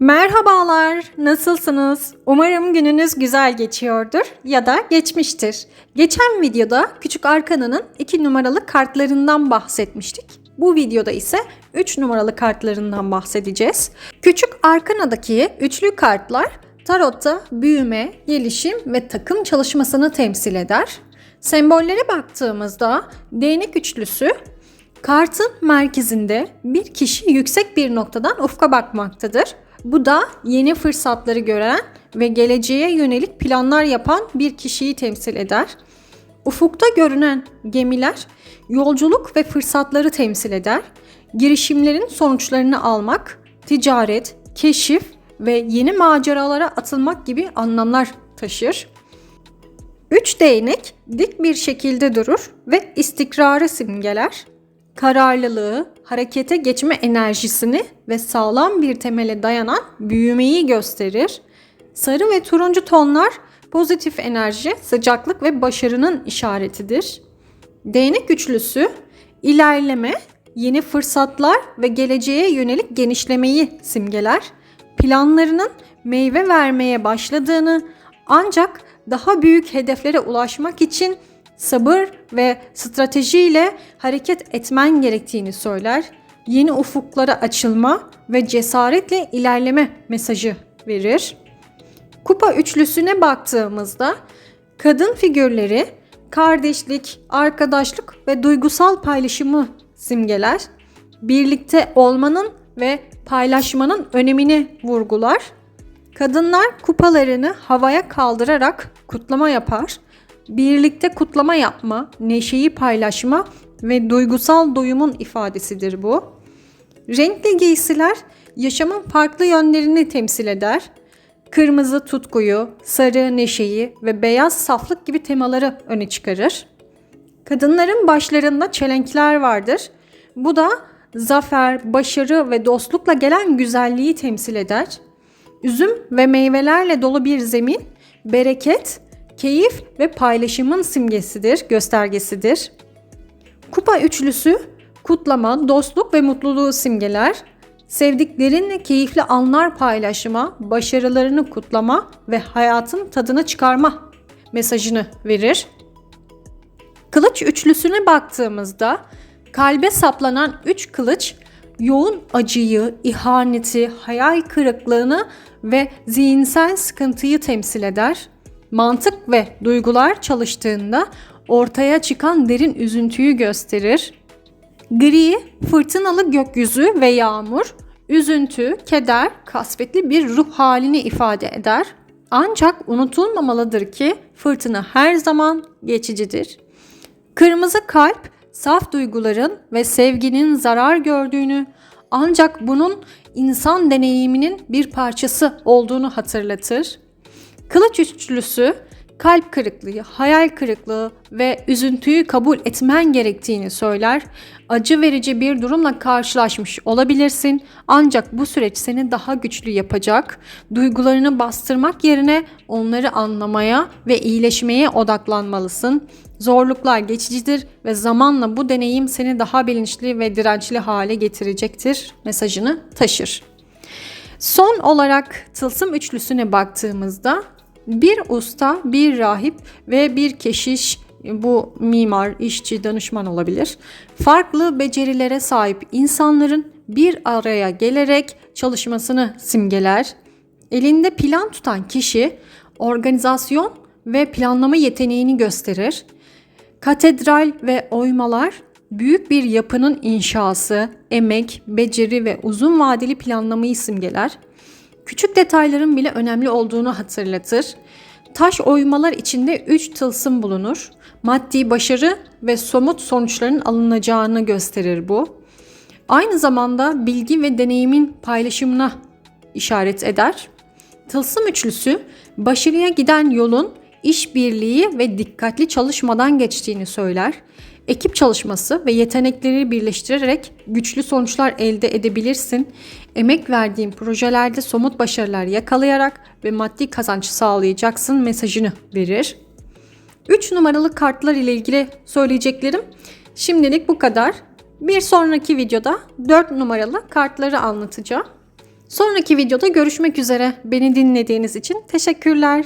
Merhabalar, nasılsınız? Umarım gününüz güzel geçiyordur ya da geçmiştir. Geçen videoda Küçük Arkana'nın 2 numaralı kartlarından bahsetmiştik. Bu videoda ise 3 numaralı kartlarından bahsedeceğiz. Küçük Arkana'daki üçlü kartlar tarotta büyüme, gelişim ve takım çalışmasını temsil eder. Sembollere baktığımızda değnek üçlüsü Kartın merkezinde bir kişi yüksek bir noktadan ufka bakmaktadır. Bu da yeni fırsatları gören ve geleceğe yönelik planlar yapan bir kişiyi temsil eder. Ufukta görünen gemiler yolculuk ve fırsatları temsil eder. Girişimlerin sonuçlarını almak, ticaret, keşif ve yeni maceralara atılmak gibi anlamlar taşır. Üç değnek dik bir şekilde durur ve istikrarı simgeler. Kararlılığı, harekete geçme enerjisini ve sağlam bir temele dayanan büyümeyi gösterir. Sarı ve turuncu tonlar pozitif enerji, sıcaklık ve başarının işaretidir. Değnek üçlüsü ilerleme, yeni fırsatlar ve geleceğe yönelik genişlemeyi simgeler. Planlarının meyve vermeye başladığını ancak daha büyük hedeflere ulaşmak için sabır ve stratejiyle hareket etmen gerektiğini söyler. Yeni ufuklara açılma ve cesaretle ilerleme mesajı verir. Kupa üçlüsüne baktığımızda kadın figürleri kardeşlik, arkadaşlık ve duygusal paylaşımı simgeler. Birlikte olmanın ve paylaşmanın önemini vurgular. Kadınlar kupalarını havaya kaldırarak kutlama yapar birlikte kutlama yapma, neşeyi paylaşma ve duygusal doyumun ifadesidir bu. Renkli giysiler yaşamın farklı yönlerini temsil eder. Kırmızı tutkuyu, sarı neşeyi ve beyaz saflık gibi temaları öne çıkarır. Kadınların başlarında çelenkler vardır. Bu da zafer, başarı ve dostlukla gelen güzelliği temsil eder. Üzüm ve meyvelerle dolu bir zemin, bereket keyif ve paylaşımın simgesidir, göstergesidir. Kupa üçlüsü kutlama, dostluk ve mutluluğu simgeler. Sevdiklerinle keyifli anlar paylaşma, başarılarını kutlama ve hayatın tadını çıkarma mesajını verir. Kılıç üçlüsüne baktığımızda kalbe saplanan üç kılıç yoğun acıyı, ihaneti, hayal kırıklığını ve zihinsel sıkıntıyı temsil eder mantık ve duygular çalıştığında ortaya çıkan derin üzüntüyü gösterir. Gri, fırtınalı gökyüzü ve yağmur, üzüntü, keder, kasvetli bir ruh halini ifade eder. Ancak unutulmamalıdır ki fırtına her zaman geçicidir. Kırmızı kalp, saf duyguların ve sevginin zarar gördüğünü, ancak bunun insan deneyiminin bir parçası olduğunu hatırlatır. Kılıç üçlüsü kalp kırıklığı, hayal kırıklığı ve üzüntüyü kabul etmen gerektiğini söyler. Acı verici bir durumla karşılaşmış olabilirsin ancak bu süreç seni daha güçlü yapacak. Duygularını bastırmak yerine onları anlamaya ve iyileşmeye odaklanmalısın. Zorluklar geçicidir ve zamanla bu deneyim seni daha bilinçli ve dirençli hale getirecektir mesajını taşır. Son olarak tılsım üçlüsüne baktığımızda bir usta, bir rahip ve bir keşiş bu mimar, işçi, danışman olabilir. Farklı becerilere sahip insanların bir araya gelerek çalışmasını simgeler. Elinde plan tutan kişi organizasyon ve planlama yeteneğini gösterir. Katedral ve oymalar büyük bir yapının inşası, emek, beceri ve uzun vadeli planlamayı simgeler küçük detayların bile önemli olduğunu hatırlatır. Taş oymalar içinde üç tılsım bulunur. Maddi başarı ve somut sonuçların alınacağını gösterir bu. Aynı zamanda bilgi ve deneyimin paylaşımına işaret eder. Tılsım üçlüsü başarıya giden yolun işbirliği ve dikkatli çalışmadan geçtiğini söyler ekip çalışması ve yetenekleri birleştirerek güçlü sonuçlar elde edebilirsin. Emek verdiğin projelerde somut başarılar yakalayarak ve maddi kazanç sağlayacaksın mesajını verir. 3 numaralı kartlar ile ilgili söyleyeceklerim şimdilik bu kadar. Bir sonraki videoda 4 numaralı kartları anlatacağım. Sonraki videoda görüşmek üzere. Beni dinlediğiniz için teşekkürler.